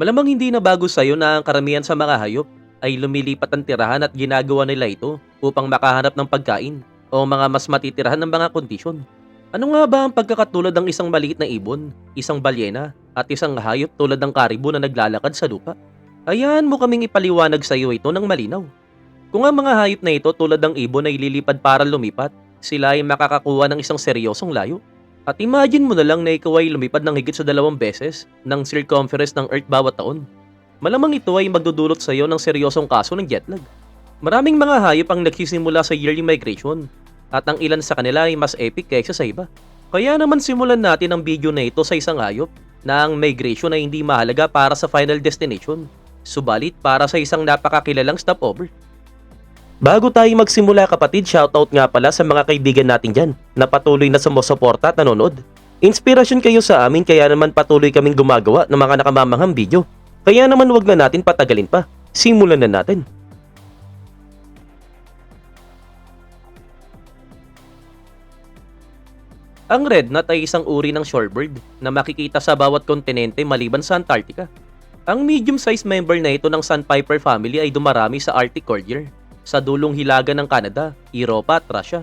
Malamang hindi na bago sa'yo na ang karamihan sa mga hayop ay lumilipat ang tirahan at ginagawa nila ito upang makahanap ng pagkain o mga mas matitirahan ng mga kondisyon. Ano nga ba ang pagkakatulad ng isang maliit na ibon, isang balyena, at isang hayop tulad ng karibo na naglalakad sa lupa? Ayan mo kaming ipaliwanag sa iyo ito ng malinaw. Kung ang mga hayop na ito tulad ng ibon ay lilipad para lumipat, sila ay makakakuha ng isang seryosong layo. At imagine mo na lang na ikaw ay lumipad ng higit sa dalawang beses ng circumference ng Earth bawat taon. Malamang ito ay magdudulot sa iyo ng seryosong kaso ng jetlag. Maraming mga hayop ang nagsisimula sa yearly migration at ang ilan sa kanila ay mas epic kaysa sa iba. Kaya naman simulan natin ang video na ito sa isang hayop na ang migration ay hindi mahalaga para sa final destination, subalit para sa isang napakakilalang stopover. Bago tayo magsimula kapatid, shoutout nga pala sa mga kaibigan natin dyan na patuloy na sumusuporta at nanonood. Inspirasyon kayo sa amin kaya naman patuloy kaming gumagawa ng mga nakamamanghang video. Kaya naman wag na natin patagalin pa. Simulan na natin. Ang red knot ay isang uri ng shorebird na makikita sa bawat kontinente maliban sa Antarctica. Ang medium-sized member na ito ng sandpiper family ay dumarami sa Arctic Cordillere, sa dulong hilaga ng Canada, Europa at Russia.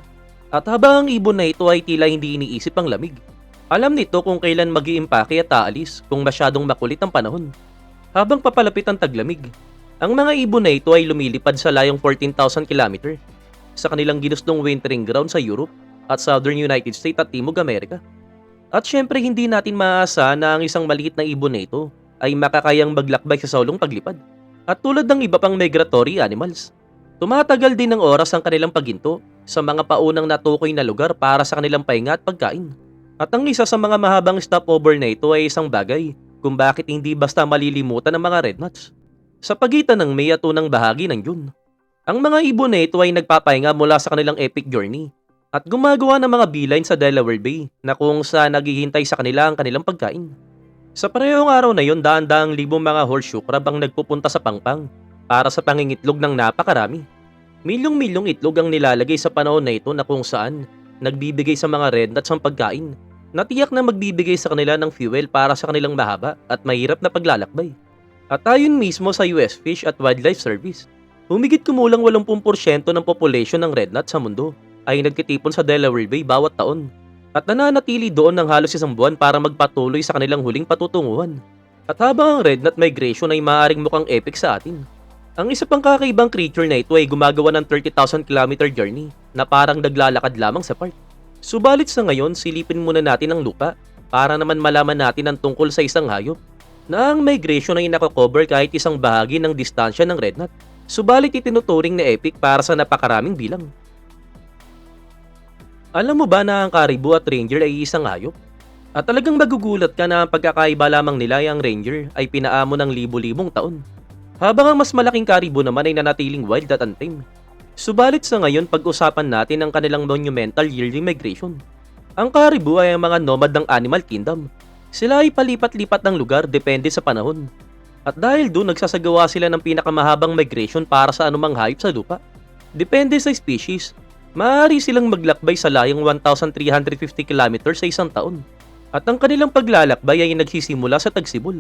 At habang ang ibon na ito ay tila hindi iniisip ang lamig. Alam nito kung kailan mag iimpake at aalis kung masyadong makulit ang panahon. Habang papalapit ang taglamig, ang mga ibon na ito ay lumilipad sa layong 14,000 km sa kanilang ginustong wintering ground sa Europe at Southern United States at Timog Amerika. At syempre hindi natin maasa na ang isang maliit na ibon na ito ay makakayang maglakbay sa solong paglipad. At tulad ng iba pang migratory animals, tumatagal din ng oras ang kanilang pagginto sa mga paunang natukoy na lugar para sa kanilang pahinga at pagkain. At ang isa sa mga mahabang stopover na ito ay isang bagay kung bakit hindi basta malilimutan ng mga red nuts. Sa pagitan ng May at bahagi ng June, ang mga ibon na ito ay nagpapahinga mula sa kanilang epic journey at gumagawa ng mga beeline sa Delaware Bay na kung saan naghihintay sa kanila ang kanilang pagkain. Sa parehong araw na yon, daan-daang libong mga horseshoe crab ang nagpupunta sa pangpang para sa pangingitlog ng napakarami. Milyong-milyong itlog ang nilalagay sa panahon na ito na kung saan nagbibigay sa mga red nuts ang pagkain na tiyak na magbibigay sa kanila ng fuel para sa kanilang mahaba at mahirap na paglalakbay. At ayon mismo sa US Fish at Wildlife Service, humigit kumulang 80% ng population ng red nut sa mundo ay nagtitipon sa Delaware Bay bawat taon at nananatili doon ng halos isang buwan para magpatuloy sa kanilang huling patutunguhan. At habang ang red nut migration ay maaaring mukhang epic sa atin, ang isa pang kakaibang creature na ito ay gumagawa ng 30,000 km journey na parang naglalakad lamang sa park. Subalit sa ngayon, silipin muna natin ang lupa para naman malaman natin ang tungkol sa isang hayop na ang migration ay nakakover kahit isang bahagi ng distansya ng red nut. Subalit itinuturing na epic para sa napakaraming bilang. Alam mo ba na ang karibo at ranger ay isang hayop? At talagang magugulat ka na ang pagkakaiba lamang nila ay ang ranger ay pinaamo ng libo-libong taon. Habang ang mas malaking karibo naman ay nanatiling wild at untamed. Subalit sa ngayon pag-usapan natin ang kanilang monumental yearly migration. Ang karibo ay ang mga nomad ng animal kingdom. Sila ay palipat-lipat ng lugar depende sa panahon. At dahil doon nagsasagawa sila ng pinakamahabang migration para sa anumang hayop sa lupa. Depende sa species, maaari silang maglakbay sa layong 1,350 km sa isang taon. At ang kanilang paglalakbay ay nagsisimula sa tagsibol.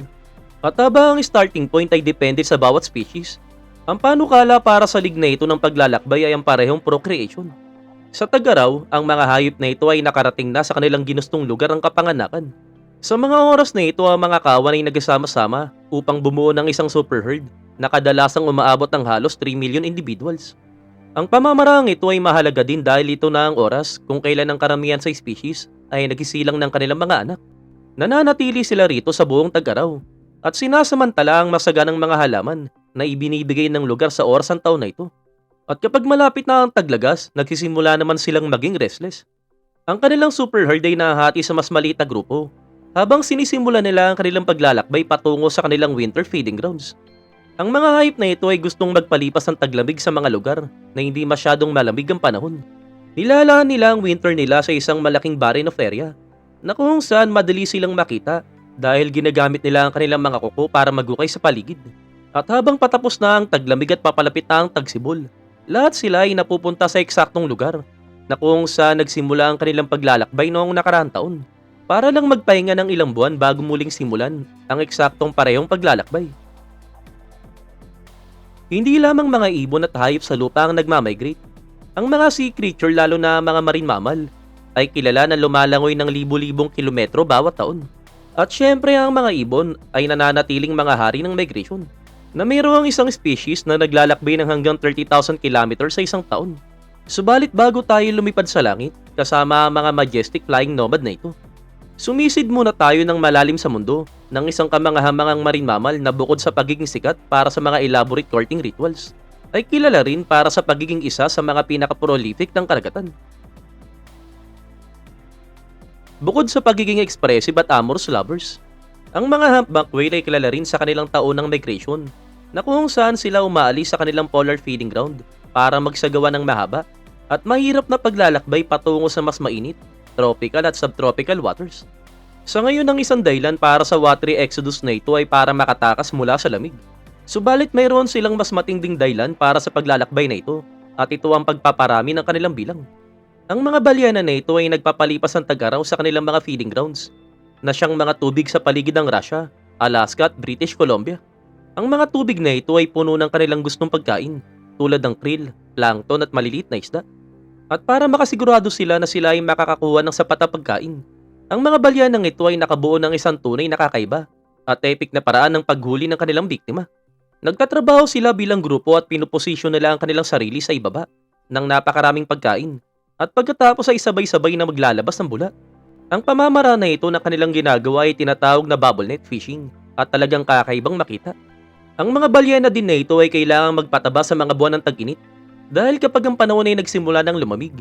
At habang ang starting point ay depende sa bawat species, ang panukala para sa lig na ito ng paglalakbay ay ang parehong procreation. Sa tagaraw, ang mga hayop na ito ay nakarating na sa kanilang ginustong lugar ng kapanganakan. Sa mga oras na ito, ang mga kawan ay nagsama-sama upang bumuo ng isang super herd na kadalasang umaabot ng halos 3 million individuals. Ang pamamarang ito ay mahalaga din dahil ito na ang oras kung kailan ang karamihan sa species ay nagisilang ng kanilang mga anak. Nananatili sila rito sa buong tag-araw at sinasamantala ang masaganang mga halaman na ibinibigay ng lugar sa oras ng taon na ito. At kapag malapit na ang taglagas, nagsisimula naman silang maging restless. Ang kanilang super herd ay nahati sa mas maliit na grupo habang sinisimula nila ang kanilang paglalakbay patungo sa kanilang winter feeding grounds. Ang mga hayop na ito ay gustong magpalipas ng taglamig sa mga lugar na hindi masyadong malamig ang panahon. Nilalaan nila ang winter nila sa isang malaking barren of area na kung saan madali silang makita dahil ginagamit nila ang kanilang mga kuko para magukay sa paligid. At habang patapos na ang taglamig at papalapit na ang tagsibol, lahat sila ay napupunta sa eksaktong lugar na kung saan nagsimula ang kanilang paglalakbay noong nakaraang taon. para lang magpahinga ng ilang buwan bago muling simulan ang eksaktong parehong paglalakbay. Hindi lamang mga ibon at hayop sa lupa ang nagmamigrate. Ang mga sea creature lalo na mga marine mammal ay kilala na lumalangoy ng libu-libong kilometro bawat taon. At syempre ang mga ibon ay nananatiling mga hari ng migration na mayroong isang species na naglalakbay ng hanggang 30,000 kilometers sa isang taon. Subalit bago tayo lumipad sa langit, kasama ang mga majestic flying nomad na ito, sumisid muna tayo ng malalim sa mundo ng isang kamangahamangang marine mammal na bukod sa pagiging sikat para sa mga elaborate courting rituals, ay kilala rin para sa pagiging isa sa mga pinaka-prolific ng karagatan. Bukod sa pagiging expressive at amorous lovers, ang mga humpback whale ay kilala rin sa kanilang taunang migration na kung saan sila umaalis sa kanilang polar feeding ground para magsagawa ng mahaba at mahirap na paglalakbay patungo sa mas mainit, tropical at subtropical waters. Sa ngayon ang isang dahilan para sa watery exodus na ito ay para makatakas mula sa lamig. Subalit mayroon silang mas matinding dahilan para sa paglalakbay na ito at ito ang pagpaparami ng kanilang bilang. Ang mga balyana na ito ay nagpapalipas ng tag-araw sa kanilang mga feeding grounds na siyang mga tubig sa paligid ng Russia, Alaska at British Columbia. Ang mga tubig na ito ay puno ng kanilang gustong pagkain tulad ng krill, plankton at maliliit na isda. At para makasigurado sila na sila ay makakakuha ng sapat na pagkain, ang mga balyanang ito ay nakabuo ng isang tunay na kakaiba at epic na paraan ng paghuli ng kanilang biktima. Nagtatrabaho sila bilang grupo at pinuposisyon nila ang kanilang sarili sa ibaba ng napakaraming pagkain at pagkatapos ay sabay-sabay na maglalabas ng bula. Ang pamamaraan na ito na kanilang ginagawa ay tinatawag na bubble net fishing at talagang kakaibang makita. Ang mga balyena din na ito ay kailangang magpataba sa mga buwan ng tag-init dahil kapag ang panahon ay nagsimula ng lumamig,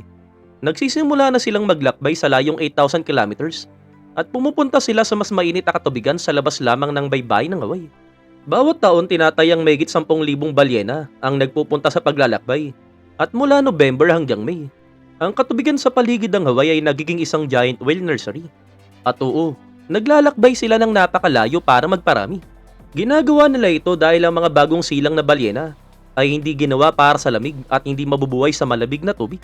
nagsisimula na silang maglakbay sa layong 8,000 kilometers at pumupunta sila sa mas mainit na katubigan sa labas lamang ng baybay ng Hawaii. Bawat taon tinatayang mayigit 10,000 balyena ang nagpupunta sa paglalakbay at mula November hanggang May, ang katubigan sa paligid ng Hawaii ay nagiging isang giant whale nursery. At oo, naglalakbay sila ng napakalayo para magparami. Ginagawa nila ito dahil ang mga bagong silang na balyena ay hindi ginawa para sa lamig at hindi mabubuhay sa malabig na tubig.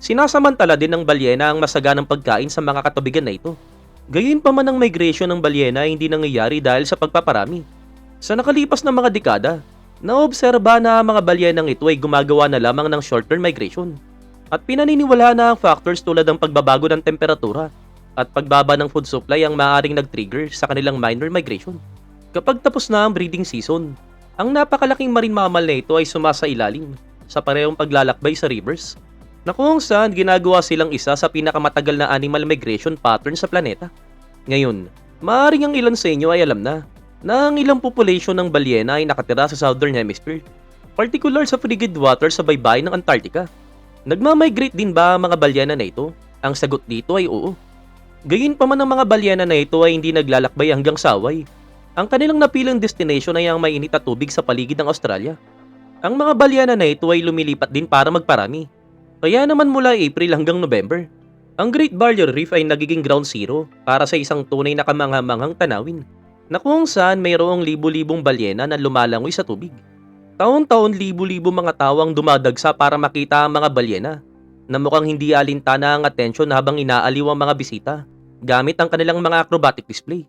Sinasamantala din ng balyena ang masaganang pagkain sa mga katubigan na ito. Gayon pa man ang migration ng balyena ay hindi nangyayari dahil sa pagpaparami. Sa nakalipas na mga dekada, naobserba na ang mga balyenang ito ay gumagawa na lamang ng short-term migration. At pinaniniwala na ang factors tulad ng pagbabago ng temperatura at pagbaba ng food supply ang maaaring nag-trigger sa kanilang minor migration. Kapag tapos na ang breeding season, ang napakalaking marine mammal na ito ay sumasailalim sa parehong paglalakbay sa rivers na kung saan ginagawa silang isa sa pinakamatagal na animal migration pattern sa planeta. Ngayon, maaaring ang ilan sa inyo ay alam na na ang ilang population ng balyena ay nakatira sa Southern Hemisphere, particular sa frigid water sa baybayin ng Antarctica. Nagmamigrate din ba ang mga balyena na ito? Ang sagot dito ay oo. Gayun pa man ang mga balyena na ito ay hindi naglalakbay hanggang saway. Ang kanilang napilang destination ay ang mainit na tubig sa paligid ng Australia. Ang mga balyena na ito ay lumilipat din para magparami. Kaya naman mula April hanggang November, ang Great Barrier Reef ay nagiging ground zero para sa isang tunay na kamanghamanghang tanawin na kung saan mayroong libu-libong balyena na lumalangoy sa tubig. Taon-taon libu-libo mga tawang dumadagsa para makita ang mga balyena na mukhang hindi alintana ang atensyon habang inaaliw ang mga bisita gamit ang kanilang mga acrobatic display.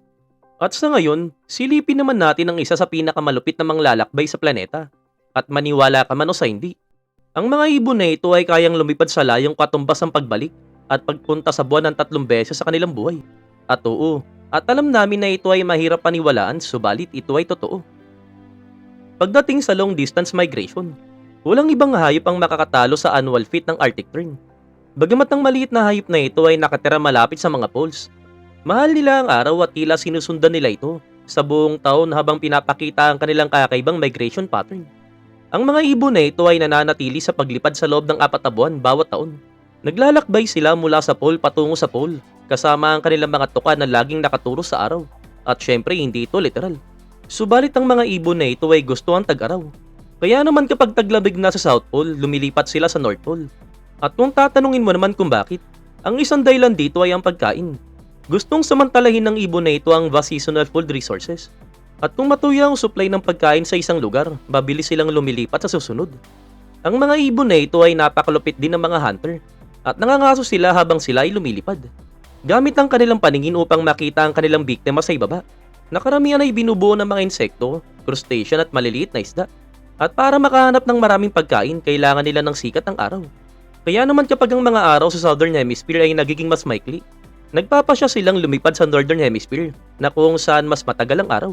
At sa ngayon, silipin naman natin ang isa sa pinakamalupit na manglalakbay sa planeta at maniwala ka man o sa hindi. Ang mga ibon na ito ay kayang lumipad sa layong katumbas ng pagbalik at pagpunta sa buwan ng tatlong beses sa kanilang buhay. At oo, at alam namin na ito ay mahirap paniwalaan subalit ito ay totoo. Pagdating sa long distance migration, walang ibang hayop ang makakatalo sa annual fit ng Arctic Tern. Bagamat ang maliit na hayop na ito ay nakatira malapit sa mga poles, mahal nila ang araw at tila sinusundan nila ito sa buong taon habang pinapakita ang kanilang kakaibang migration pattern. Ang mga ibon na ito ay nananatili sa paglipad sa loob ng apat na buwan bawat taon. Naglalakbay sila mula sa pole patungo sa pole kasama ang kanilang mga tuka na laging nakaturo sa araw. At syempre hindi ito literal. Subalit ang mga ibon na ito ay gusto ang tag-araw. Kaya naman kapag taglamig na sa South Pole, lumilipat sila sa North Pole. At kung tatanungin mo naman kung bakit, ang isang dahilan dito ay ang pagkain. Gustong samantalahin ng ibon na ito ang vast seasonal food resources. At kung matuya ang supply ng pagkain sa isang lugar, mabilis silang lumilipat sa susunod. Ang mga ibon na ito ay napakalupit din ng mga hunter at nangangaso sila habang sila ay lumilipad. gamit ang kanilang paningin upang makita ang kanilang biktima sa ibaba. Nakaramihan ay binubuo ng mga insekto, crustacean at maliliit na isda. At para makahanap ng maraming pagkain, kailangan nila ng sikat ng araw. Kaya naman kapag ang mga araw sa Southern Hemisphere ay nagiging mas maikli, nagpapasya silang lumipad sa Northern Hemisphere na kung saan mas matagal ang araw.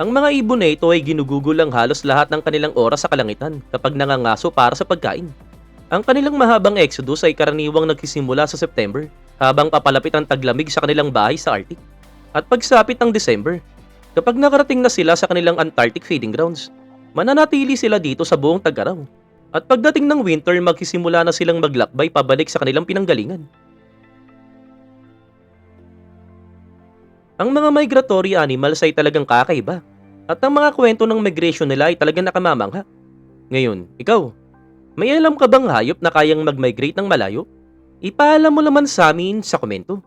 Ang mga ibon na ito ay ginugugol ang halos lahat ng kanilang oras sa kalangitan kapag nangangaso para sa pagkain. Ang kanilang mahabang exodus ay karaniwang nagsisimula sa September habang papalapit ang taglamig sa kanilang bahay sa Arctic. At pagsapit ng December, kapag nakarating na sila sa kanilang Antarctic feeding grounds, mananatili sila dito sa buong tag-araw. At pagdating ng winter, magsisimula na silang maglakbay pabalik sa kanilang pinanggalingan. Ang mga migratory animals ay talagang kakaiba. At ang mga kwento ng migration nila ay talagang nakamamangha. Ngayon, ikaw, may alam ka bang hayop na kayang mag-migrate ng malayo? Ipaalam mo naman sa amin sa komento.